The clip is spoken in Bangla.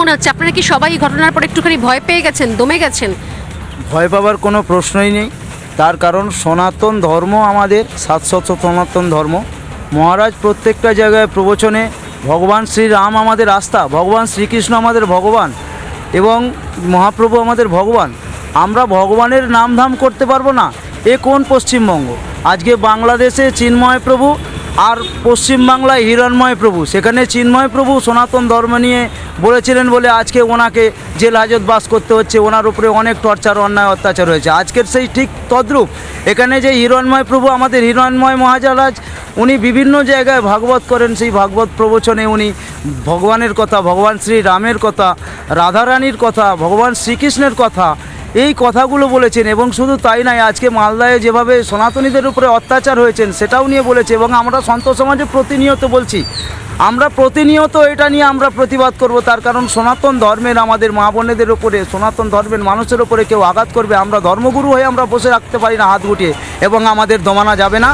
মনে হচ্ছে আপনারা কি সবাই ঘটনার পর একটুখানি ভয় পেয়ে গেছেন, দমে গেছেন? ভয় পাবার কোনো প্রশ্নই নেই। তার কারণ সনাতন ধর্ম আমাদের শাশ্বত সনাতন ধর্ম। মহারাজ প্রত্যেকটা জায়গায় প্রবচনে ভগবান শ্রীরাম আমাদের আস্থা, ভগবান শ্রীকৃষ্ণ আমাদের ভগবান এবং মহাপ্রভু আমাদের ভগবান। আমরা ভগবানের নামধাম করতে পারব না। এ কোন পশ্চিমবঙ্গ? আজকে বাংলাদেশে চিন্ময় প্রভু আর পশ্চিমবাংলায় হিরণময় প্রভু, সেখানে চিন্ময় প্রভু সনাতন ধর্ম নিয়ে বলেছিলেন বলে আজকে ওনাকে জেল হাজত বাস করতে হচ্ছে। ওনার উপরে অনেক টর্চার, অন্যায়, অত্যাচার হয়েছে। আজকের সেই ঠিক তদ্রূপ, এখানে যে হিরণময় প্রভু, আমাদের হিরণময় মহাজারাজ উনি বিভিন্ন জায়গায় ভাগবত করেন। সেই ভাগবত প্রবচনে উনি ভগবানের কথা, ভগবান শ্রী রামের কথা, রাধারানীর কথা, ভগবান শ্রীকৃষ্ণের কথা এই কথাগুলো বলেছেন এবং শুধু তাই নয়, আজকে মালদায় যেভাবে সনাতনীদের উপরে অত্যাচার হয়েছেন, সেটাও নিয়ে বলেছে এবং আমরা সন্ত সমাজে প্রতিনিয়ত বলছি, আমরা প্রতিনিয়ত এটা নিয়ে আমরা প্রতিবাদ করব, তার কারণ সনাতন ধর্মের আমাদের মা বোনেদের উপরে, সনাতন ধর্মের মানুষের উপরে কেউ আঘাত করবে, আমরা ধর্মগুরু হয়ে আমরা বসে রাখতে পারি না হাত গুটিয়ে, এবং আমাদের দমানা যাবে না।